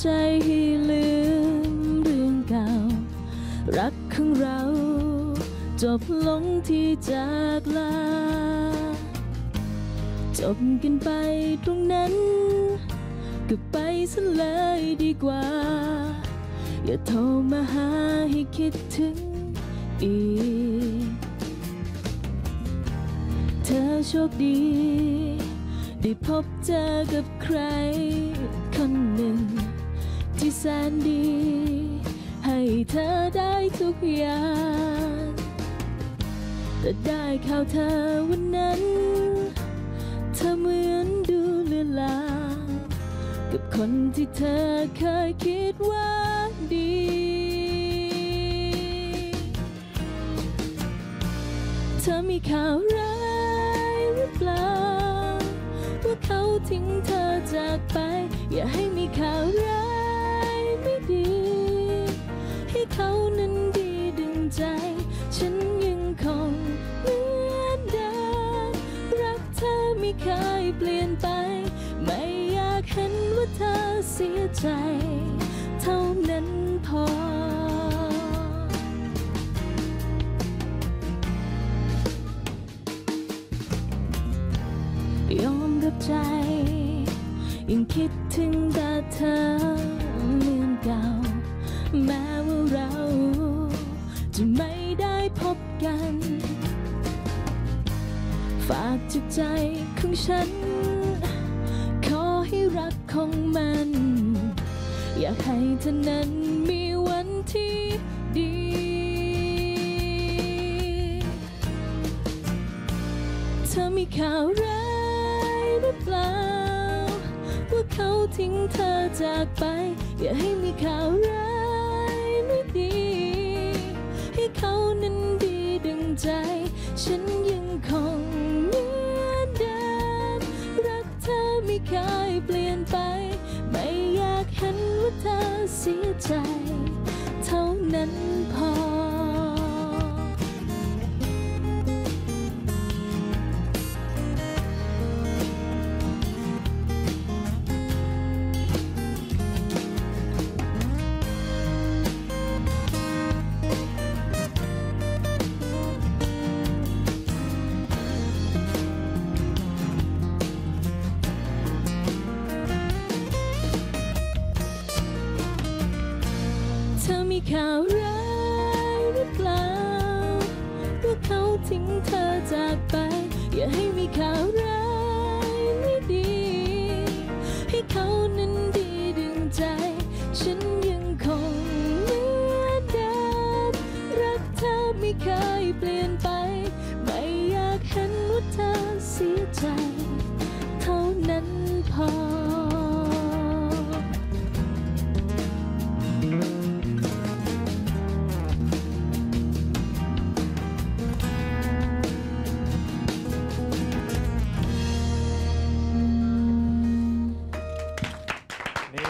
ใจให้ลืมเรื่องเก่า รักของเรา จบลงที่จากลา จบกันไปตรงนั้น ก็ไปซะเลยดีกว่า อย่าโทรมาหาให้คิดถึงอีก เธอโชคดี ได้พบเจอกับใครคนหนึ่ง ที่แสนดี ให้เธอได้ทุกอย่าง แต่ได้ข่าวเธอวันนั้น เธอเหมือนดูเลือนลางกับคนที่เธอเคยคิดว่าดีเธอมีข่าวร้ายหรือเปล่า ว่าเขาทิ้งเธอจากไป อย่าให้มีข่าวร้าย ยังคิดถึงแต่เธอเหมือนเก่า แม้ว่าเราจะไม่ได้พบกัน ฝากจิตใจของฉัน ขอให้รักของมัน อยากให้เธอนั้นมีวันที่ดีเธอมีข่าวร้าย เปล่า ว่าเขาทิ้งเธอจากไป อย่าให้มีข่าวร้ายไม่ดี ให้เขานั้นดีดึงใจ ฉันยังคงเหมือนเดิมรักเธอไม่เคยเปลี่ยนไป ไม่อยากเห็นว่าเธอเสียใจ เท่านั้นพอ มีข่าวร้ายหรือเปล่าว่าเขาทิ้งเธอจากไป อย่าให้มีข่าวร้ายไม่ดี ให้เขานั้นดีดึงใจ ฉันยังคงเหมือนเดิมรักเธอไม่เคยเปลี่ยนไป ไม่อยากเห็นว่าเธอเสียใจ เท่านั้นพอ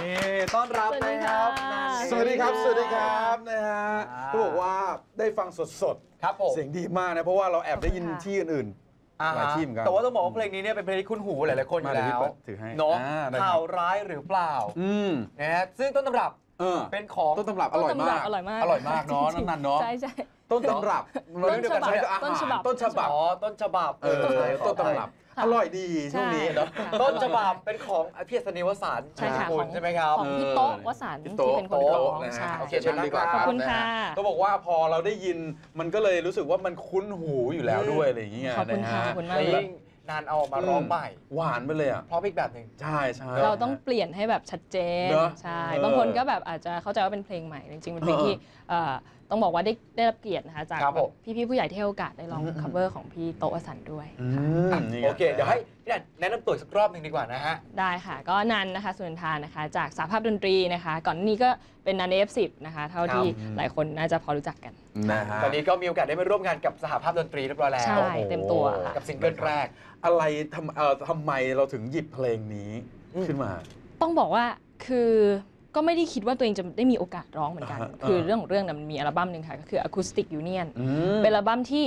นี่ต้อนรับนะครับสวัสดีค่ะสวัสดีครับ สวัสดีครับนะฮะอ่าเขาบอกว่าได้ฟังสดครับผมๆเสียงดีมากนะ เพราะว่าเราแอบได้ยินขอบคุณค่ะที่อื่นอ่าหลายฮะที่เหมือนกันแต่ว่าต้องบอกว่าเพลงนี้เนี่ยเป็นเพลงที่คุ้นหูหลายๆคนอมายู่เดี๋ยวพี่แล้วเปิดถือให้เนาะอ่าได้ครับข่าวร้ายหรือเปล่าๆอืมนะฮะซึ่งต้นตำรับ เออ เป็นของต้นตำรับอร่อยมากอร่อยมากอร่อยมากเนอะจริงๆนั่นๆเนอะใช่ใช่ ต้นตำรับต้นฉบับใช้กับอาหารต้นฉบับ ต้นฉบับ อ๋อต้นฉบับเออใช่ขอต้นอภัยตำรับ อร่อยดีช่วงนี้เนาะใช่ต้นฉบับเป็นของพี่สนิวสารใช่ค่ะ คุขณองใช่ไหมครับ ของพี่โต๊ะวสันต์พี่ที่โต๊ะเป็นคนร้องนะใช่ฮะโอเคเชิญดีกว่า ขอบคุณค่ะ ต้องบอกว่าพอเราได้ยินมันก็เลยรู้สึกว่ามันคุ้นหูอยู่แล้วด้วยอะไรอย่างเงี้ยขอบคุณนะค่ะฮะขอบคุณมาก แล้วยิ่ง นานเอามาร้องใหม่หวานไปเลยอะเพราะอีกแบบหนึ่งใช่ใช่เราต้องเปลี่ยนให้แบบชัดเจนเนอะใช่เออบางคนก็แบบอาจจะเข้าใจว่าเป็นเพลงใหม่จริงๆเป็นเพลงเออที่เอ่อ ต้องบอกว่าได้ได้รับเกียรตินะคะจากครับผม พี่ๆผู้ใหญ่ที่ให้โอกาสได้ร้องอืม cover ของพี่โต๊ะวสันต์ด้วย อืมนี่ไง โอเค เดี๋ยวให้พี่นันแนะนำตัวอีกสักรอบหนึ่งดีกว่านะฮะ ได้ค่ะ ก็นันนะคะสุนทานนะคะ จากสาภาพดนตรีนะคะ ก่อนหน้านี้ก็เป็นนันเอฟสิบนะคะ เท่าที่ครับหลายคนน่าจะพอรู้จักกัน นะฮะตอนนี้ก็มีโอกาสได้มาร่วมงานกับสหภาพดนตรีเรียบร้อยแล้วใช่เต็มตัวค่ะ กับซิงเกิลแรก อะไรทำเอ่อทำไมเราถึงหยิบเพลงนี้อืม ขึ้นมา ต้องบอกว่าคือ ก็ไม่ได้คิดว่าตัวเองจะได้มีโอกาสร้องเหมือนกัน อ่าฮะคืออ่าเรื่องของเรื่องนะมันมีอัลบั้มหนึ่งค่ะ ก็คือ Acoustic Union อืมเป็นอัลบั้มที่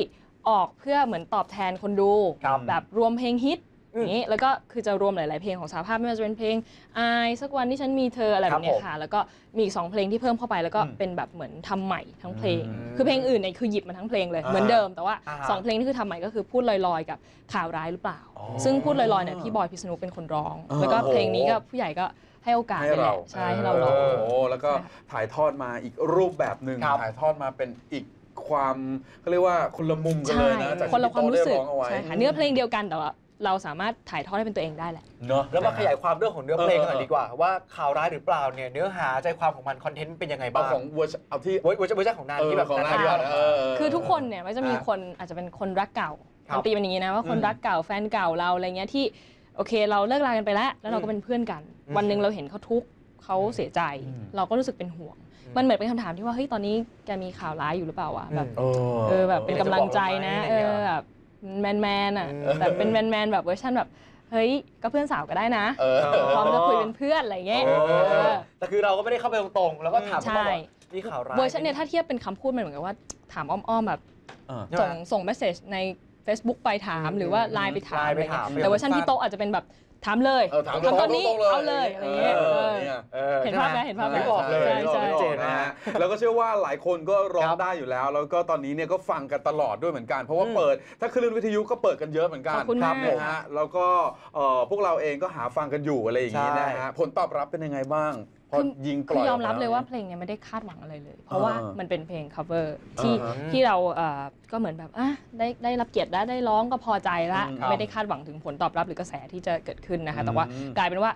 ออกเพื่อเหมือนตอบแทนคนดู ครับ แบบรวมเพลงฮิตอืมอย่างนี้แล้วก็คือจะรวมหลาย ๆ เพลงของสาภาพไม่ว่าจะเป็นเพลงอายสักวันที่ฉันมีเธออะไรแบบเนี้ครัยบผมค่ะ แล้วก็มีอีกสองเพลงที่เพิ่มเข้าไปแล้วก็อืมเป็นแบบเหมือนทำใหม่ทั้งเพลง อืมคือเพลงอื่นเนี่ยคือหยิบมาทั้งเพลงเลยอ่าเหมือนเดิมแต่ว่าอ่าฮะสองเพลงที่คือทำใหม่ก็คือพูดลอยๆ กับข่าวร้ายหรือเปล่า อ๋อซึ่งพูดลอยๆเนี่ยพี่บอยพิษณุเป็นคนร้องอ๋อแล้วก็เพลงนี้ก็ผู้ใหญ่ก็ ให้โอกาสให้ไปแหเราละใช่ให้เราร้อง โอ้โหแล้วก็ใช่ค่ะถ่ายทอดมาอีกรูปแบบหนึ่งครับ ถ่ายทอดมาเป็นอีกความเขาเรียกว่าคนละมุมกันเลยนะจากคนละที่ความพี่รู้โต้สึกได้ร้องเอาไว้ใช่ค่ะเนื้อเพลงเดียวกันแต่ว่าเราสามารถถ่ายทอดให้เป็นตัวเองได้แหละ เนาะ แล้วมาขยายความเรื่องของเนื้อเพลงกันหน่อเออเออยดีกว่า ว่าข่าวร้ายหรือเปล่าเนี่ยเนื้อหาใจความของมันคอนเทนต์เป็นยังไงเอาบ้างของเวอร์ชันเอาที่เวอร์เวอร์ชันเวอร์ชันของนานเออที่แบบของนานนานที่ก่อนเราเออ คือทุกคนเนี่ยมันจะมีอะคนอาจจะเป็นคนรักเก่าครับ มันตีเป็นอย่างนี้นะว่าคนอืมรักเก่าแฟนเก่าเราอะไรเงี้ยที่ โอเค เราเลิกรากันไปแล้ว แล้วเราก็เป็นเพื่อนกันอืมวันหนึ่งเราเห็นเขาทุกข์เขาเสียใจอืมเราก็รู้สึกเป็นห่วง มันเหมือนเป็นคำถามที่ว่าเฮ้ยตอนนี้แกมีข่าวร้ายอยู่หรือเปล่าวะแบบเออเออแบบเป็นกำลังใจนะเอเอออแบบแมนแมนๆอะอืมแบบเป็นแมนแมนๆแบบเวอร์ชันแบบเฮ้ยก็เพื่อนสาวก็ได้นะเออพร้อมจะคุยเป็นเพื่อนอะไรเงี้ยเออเออแต่คือเราก็ไม่ได้เข้าไปตรงๆแล้วก็ถามใช่เขาบอกว่ามีข่าวร้ายเวอร์ชันเนี่ยถ้าเทียบเป็นคำพูดมันเหมือนกับว่าถามอ้อมๆแบบเออใช่ไหมส่งส่งเมสเซจใน Facebook ไปถามอืมหรือว่าไลน์ไปถามไลน์อะไปไรเงี้ถามยแต่เวอร์ชันพี่โตะอาจจะเป็นแบบถามเลยเออถามทำตอนนี้ตรงๆเอาเลยอะไรเงี้ยเอเอออเนี่ยออเห็นภาพไหมเห็นภาพไหมไม่บอกเลยใช่ใช่ไม่บอกเจเลยนนะนะฮะแล้วก็เชื่อว่าหลายคนก็ร้อคงรับได้อยู่แล้ว แล้วก็ตอนนี้เนี่ยก็ฟังกันตลอดด้วยเหมือนกัน เพราะว่าอืมเปิด ถ้าคลื่นวิทยุก็เปิดกันเยอะเหมือนกันขอบคุณรัมาก นะฮะแล้วก็เอ่อพวกเราเองก็หาฟังกันอยู่อะไรอย่างนี้นะใช่ ฮะผลตอบรับเป็นยังไงบ้าง พอคือยิงปคืล่อยอยอมรับกแเลยว่าเพลงเนี้ยไม่ได้คาดหวังอะไรเลย เพราะว่าอ่ามัมันเป็นเพลง cover ที่อ่าฮะที่เราเอ่อก็เหมือนแบบอะได้ได้รับเกียรติแล้วได้ร้องก็พอใจละอืมครับไม่ได้คาดหวังถึงผลตอบรับหรือกระแสที่จะเกิดขึ้นนะคะ แต่ว่าอืมกลายเป็นว่า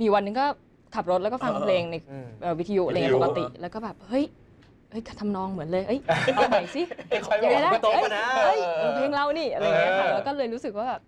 มีวันหนึงก็ขับรถแล้วก็ฟังเออเพลงในอืมเอ่อวิทยุอะไรเงี้วิทยุยปกติ แล้วก็แบบเฮ้ยเฮ้ยทำนองเหมือนเลย เอ้ย เอาใหม่สิคอยบยัองกไงนะไม่ตรงกันนะเอ้ยเอ้ยเพลงเรานี่ อะไรเงี้ยค่ะเออแล้วก็เลยรู้สึกว่าแบบ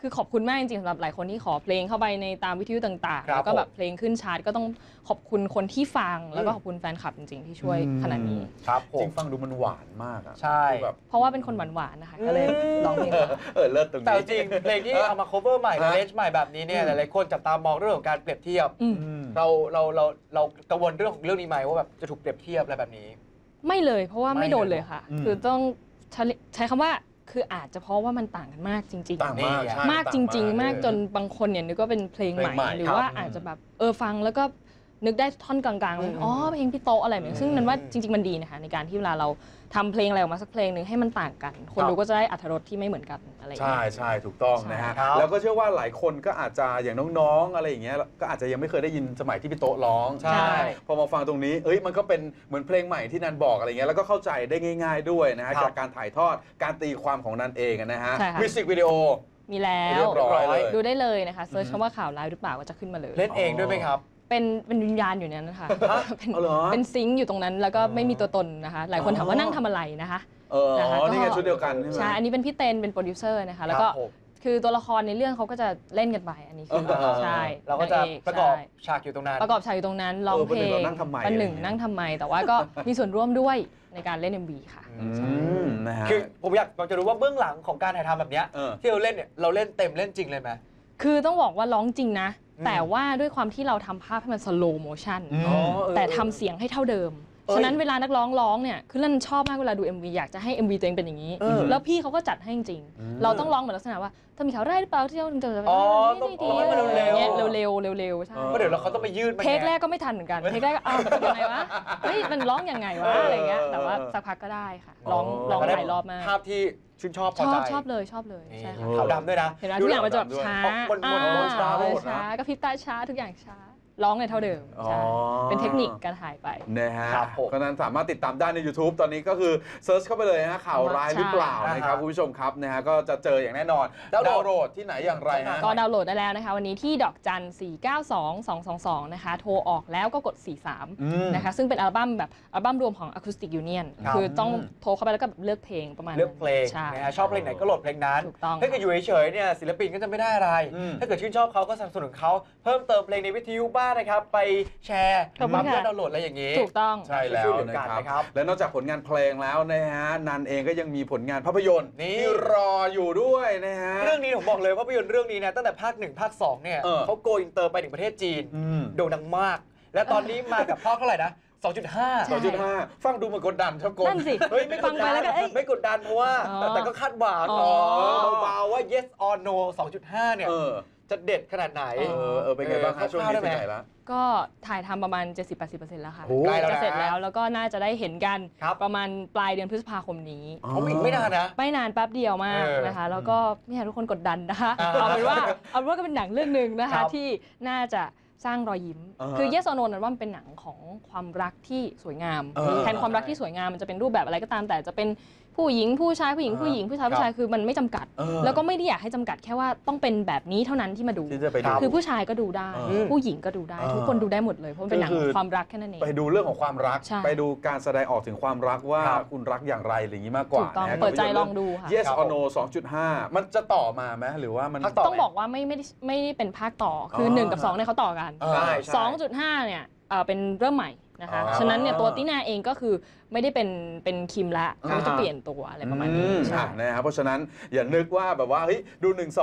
คือขอบคุณมากจริงๆสำหรับหลายคนที่ขอเพลงเข้าไปในตามวิทยุต่างครับๆแล้วก็แบบผมเพลงขึ้นชาร์ตก็ต้องขอบคุณคนที่ฟัง แล้วก็อืมขอบคุณแฟนคลับจริงๆที่ช่วยขนาดนี้ ครับผจริม งฟังดูมันหวานมากอะใช่ คือแบบ เพราะว่าเป็นคนหวานๆนะคะ ก็เลยอืมร้องเพลงหวาน เออเลิศตรงนี้ แต่จริงเพลงที่เอามา cover ใหม่ ฮะเลนจ์ใหม่แบบนี้เนี่ยอืมหลายๆคนจับตามองเรื่องของการเปรียบเทียบ อืม อืม เราเราเราเรากังวลเรื่องของเรื่องนี้ไหมว่าแบบจะถูกเปรียบเทียบอะไรแบบนี้ ไม่เลยเพราะว่าไม่ไม่โดนเลยเลยค่ะ อืม คือต้องใช้ใช้คำว่า คืออาจจะเพราะว่ามันต่างกันมากจริง ๆ ต่างมากนี่ใช่มากจริง ๆ มากจนเออบางคนเนี่ยนึกว่าเป็นเพลงใหม่ เพลงใหม่หรือครับว่าอืมอาจจะแบบเออฟังแล้วก็ นึกได้ท่อนกลางๆเลยอืมอ๋อเพลงพี่โตะอะไรแบบนี้ซึ่งนั้นว่าจริง ๆ มันดีนะคะในการที่เวลาเราทำเพลงอะไรออกมาสักเพลงหนึ่งให้มันต่างกัน คนครับดูก็จะได้อรรถรสที่ไม่เหมือนกันอะไรอย่างใช่เงี้ยใช่ถูกต้องนะฮะ ใช่ครับแล้วก็เชื่อว่าหลายคนก็อาจจะอย่างน้องๆ อะไรอย่างเงี้ยก็อาจจะยังไม่เคยได้ยินสมัยที่พี่โต๊ะร้องใช่ พอมาฟังตรงนี้เอ้ยมันก็เป็นเหมือนเพลงใหม่ที่นันบอกอะไรเงี้ยแล้วก็เข้าใจได้ง่าย ๆด้วยนะฮะครับ จากการถ่ายทอดการตีความของนันเองนะฮะใช่ค่ะ มิวสิกวิดีโอ มีแล้เรีวยบร้อยเลย ดูได้เลยนะคะเซิร์ชอือฮึคำว่าข่าวร้ายหรือเปล่าก็จะขึ้นมาเลย เล่นเองด้วยไหมครับ เป็นเป็นวิญญาณอยู่ในนั้นนะคะเป็นเอาเหรอ เป็นซิงค์อยู่ตรงนั้น แล้วก็ไม่มีตัวตนนะคะ หลายคนถามว่านั่งทำอะไรนะคะ เอออ๋นะคะอนี่ไงก็ชุดเดียวกันใช่ไหม ใช่ อันนี้เป็นพี่เต้นเป็นโปรดิวเซอร์นะคะ แล้วก็ครับผม คือตัวละครในเรื่องเขาก็จะเล่นกันไป อันนี้คือเออเออใช่เราก็จะนงเประกอบใช่ฉากอยู่ตรงนั้น ประกอบฉากอยู่ตรงนั้นร้องเออเพลประหนึ่งงเรานั่งทำไมประหนึ่งอะไรอย่างเงี้ย นั่งทำไม แต่ว่าก็ มีส่วนร่วมด้วยในการเล่น MV ค่ะ อืมนะฮะ คือผมอยากอยากจะรู้ว่าเบื้องหลังของการถ่ายทำแบบเนี้ยเออ ที่เราเล่นเนี่ยเราเล่นเต็มเล่นจริงเลยไหม คือต้องบอกว่าร้องจริงนะอืม แต่ว่าด้วยความที่เราทำภาพให้มัน slow motion อืมอ๋อเออ แต่ทำเสียงให้เท่าเดิมเอ้ย ฉะนั้นเวลานักร้องร้องเนี่ยคือนั่นชอบมากเวลาดู MV อยากจะให้ MV ตัวเองเป็นอย่างนี้ เออ แล้วพี่เขาก็จัดให้จริงอืมๆเราต้องร้องเหมือนลักษณะว่าเธอมีข่าวได้ายหรือเปล่าที่เราถึงจะอ๋อต้องดีร้องให้มันๆเร็วๆ อย่างเงี้ยเร็วๆเร็วๆใช่เออเพราะเดี๋ยวเราเขาต้องไปยืดมันเทคไงแรกก็ไม่ทันเหมือนกันเทคแรกก็อ้าวยังไงวะเฮ้ยมันร้องยังไงวะอะไรเงี้ยแต่ว่าสักพักก็ได้ค่ะร้องอ๋อร้องก็ได้หลายรอบมากภาพที่ชื่นชอบพชออใจบชอบเลยชอบเลยนี่ใช่ค่ะ ขาวดำด้วยนะ เห็นไหมทุกอย่างมันจะแบบด้วยช้าบนบนอ่าบนช้าโหดนะ ช้ากระพริบตาช้าทุกอย่างช้า ร้องในเท่าเดิมอ๋อ ใช่เป็นเทคนิคการถ่ายไป นะฮะครับผมก็นั้นสามารถติดตามได้ใน YouTube ตอนนี้ก็คือเซิร์ชเข้าไปเลยนะฮะข่าวร้ายหรือเปล่าใช่นะครับคุณผู้ชมครับนะฮะก็จะเจออย่างแน่นอนดาวน์โหลดดาวน์โหลดที่ไหนอย่างไรฮะ ก็ดาวน์โหลดได้แล้วนะคะ วันนี้ที่ดอกจัน 492 222 นะคะ โทรออกแล้วก็กด อืม 43 นะคะ ซึ่งเป็นอัลบั้มแบบอัลบั้มรวมของ Acoustic Union ครับ คือต้องโทรเข้าไปแล้วก็แบบเลือกเพลงประมาณนั้นเลือกเพลงใช่ นะฮะชอบเพลงไหนก็โหลดเพลงนั้น ถูกต้อง ถ้าเกิดอยู่เฉยๆเนี่ยศิลปินก็จะไม่ได้อะไร อืมถ้าเกิดชื่นชอบเขาก็สนับสนุนเขาเพิ่มเติมเพลงในวิทยุบ้างนะครับไปแชร์ขอบคุณมาเพื่อค่ะดาวน์โหลดอะไรอย่างนี้ ถูกต้อง ใช่แล้วช่วยเหลือนะกันครับนะครับและนอกจากผลงานเพลงแล้วนะฮะนันเองก็ยังมีผลงานภาพยนตร์นี่ ที่รออยู่ด้วยนะฮะ เรื่องนี้ผมบอกเลยภาพยนตร์เรื่องนี้นะตั้งแต่ภาคหนึ่งภาคสองเนี่ยเออ เขาโกอินเตอร์ไปถึงประเทศจีน อืมโด่งดังมาก และตอนนี้มากับภาคเท่าไหร่นะ 2.5ใช่สองจุดห้าฟังดูเหมือนกดดันชอบกดนั่นสิเฮ้ยไม่กฟัดงดัไปนแล้วก็เอ้ยไม่กดดันเพราะว่า อ๋อแต่ก็คาดหวังอ๋อ เบาๆว่า yes or no 2.5 เนี่ย เออ จะเด็ดขนาดไหน เออเออเป็นไงบ้างเอฮะอช่วงคร่าวๆนี้ได้ไหมเป็นไงละ ก็ถ่ายทำประมาณ 70-80%แล้วค่ะโอ้ใกล้แล้วจะนะเสร็จแล้วแล้วก็น่าจะได้เห็นกันครับ ประมาณปลายเดือนพฤษภาคมนี้ ผมอีกไม่นานนะ ไม่นานแป๊บเดียวมากเออนะคะ แล้วก็ไม่อยากให้ทุกคนกดดันนะคะอ่าเอาเป็นว่าเอาเป็นว่าก็เป็นหนังเรื่องหนึ่งนะครัคะ บที่น่าจะสร้างรอยยิ้ม อ่าฮะคือ Yes or No นั้นว่ามันเป็นหนังของความรักที่สวยงามเออแทนความรักที่สวยงามมันจะเป็นรูปแบบอะไรก็ตามแต่จะเป็น ผู้หญิงผู้ชายผู้หญิงผู้หญิงผู้ชายผู้ชายคือมันไม่จำกัด เออแล้วก็ไม่ได้อยากให้จำกัดแค่ว่าต้องเป็นแบบนี้เท่านั้นที่มาดู ที่จะไปคดูรับคือผู้ชายก็ดูได้เออผู้หญิงก็ดูได้เออทุกคนดูได้หมดเลยเพราะมันเป็นหนังก็คือ ความรักแค่นั้นเอง ไปดูเรื่องของความรัก ใช่ไปดูการแสดงออกถึงความรักว่าครับ คุณรักอย่างไรอะไรอย่างนี้มากกว่าถูกต้องนะเปิดใจกับลองดูค่ะ Yes ครับ or No 2.5 มันจะต่อมาไหมหรือว่ามันภาคต่ต้องบอกว่าไม่ไม่ได้ไม่ได้เป็นภาคต่อคือออ 1 กับ2เนี่ยเขาต่อกัน เออ ใช่ใช่2.5 เนี่ยเอ่อเป็นเริ่มใหม่ นะคะอ๋อฉะนั้นเนี่ยตัวตินาเองก็คือไม่ได้เป็นเป็นคิมละอ่าเขาจะเปลี่ยนตัวอะไรประมาณนี้อืใช่อะนะครับเพราะฉะนั้นอย่านึกว่าแบบว่าเฮ้ยดู1 2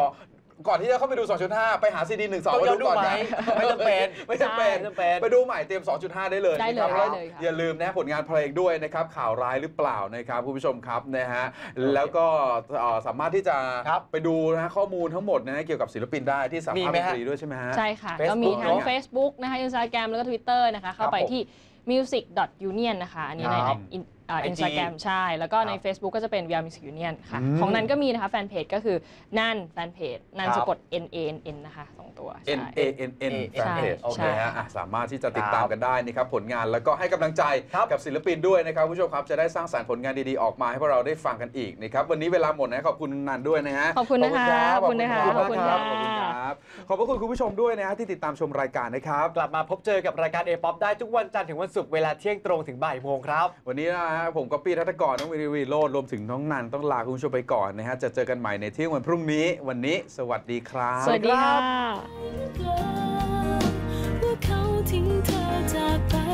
ก่อนที่จะเข้าไปดู 2.5 ไปหาซีดี1 2ต้องย้อนดูก่อนไหมนะไม่จำเป็นไม่จำเป็นไม่จำเป็นไปดูใหม่เตรียม 2.5 ได้เลยได้เลยนะครับได้เลยค่ะอย่าลืมนะผลงานเพลงด้วยนะครับ ข่าวร้ายหรือเปล่านะครับคุณผู้ชมครับนะฮะแล้วก็เอ่อสามารถที่จะครับไปดูนะฮะข้อมูลทั้งหมดนะฮะเกี่ยวกับศิลปินได้ที่สามีภาพไหมดนฮะตรีด้วยใช่ไหมฮะใช่ค่ะ Facebook ก็มีทั้งเนอะ Facebook นะคะ Instagram แล้วก็ Twitter นะคะเข้าไปผ มที่ music.union นะคะ อันนี้ในครับอิน อ่า IG อินสตาแกรมใช่ แล้วก็ในครับ Facebook ก็จะเป็น VR Music Union ค่ะอืมของนั้นก็มีนะคะแฟนเพจก็คือนั่นแฟนเพจนั่นครับสะกด N A N N นะคะสองตัวใช่ N A N N แฟนเพจใช่โอเคฮะอะสามารถที่จะติดครับตามกันได้นะครับผลงานแล้วก็ให้กำลังใจครับกับศิลปินด้วยนะครับคุณผู้ชมครับจะได้สร้างสรรค์ผลงานดีๆออกมาให้พวกเราได้ฟังกันอีกนะครับวันนี้เวลาหมดนะขอบคุณนันด้วยนะฮะขอบคุณนะคะขอบขอบคุณนะคะขอบคุณครับขอบคุณขอบคุณค่ะครับขอบพระคุณคุณผู้ชมด้วยนะฮะที่ติดตามชมรายการนะครับกลับมาพบเจอกับรายการ A-POP ได้ทุกวันจันทร์ถึงวันศุกร์เวลาเที่ยงตรงถึงบ่ายโมงครับวันนี้นะฮะ ผมก็ปี้ทัตกรน้องวิริวีโรดรวมถึงน้องนันต้องลาคุณผู้ชมไปก่อนนะฮะ จะเจอกันใหม่ในเที่ยงวันพรุ่งนี้ วันนี้ สวัสดีครับ สวัสดีค่ะ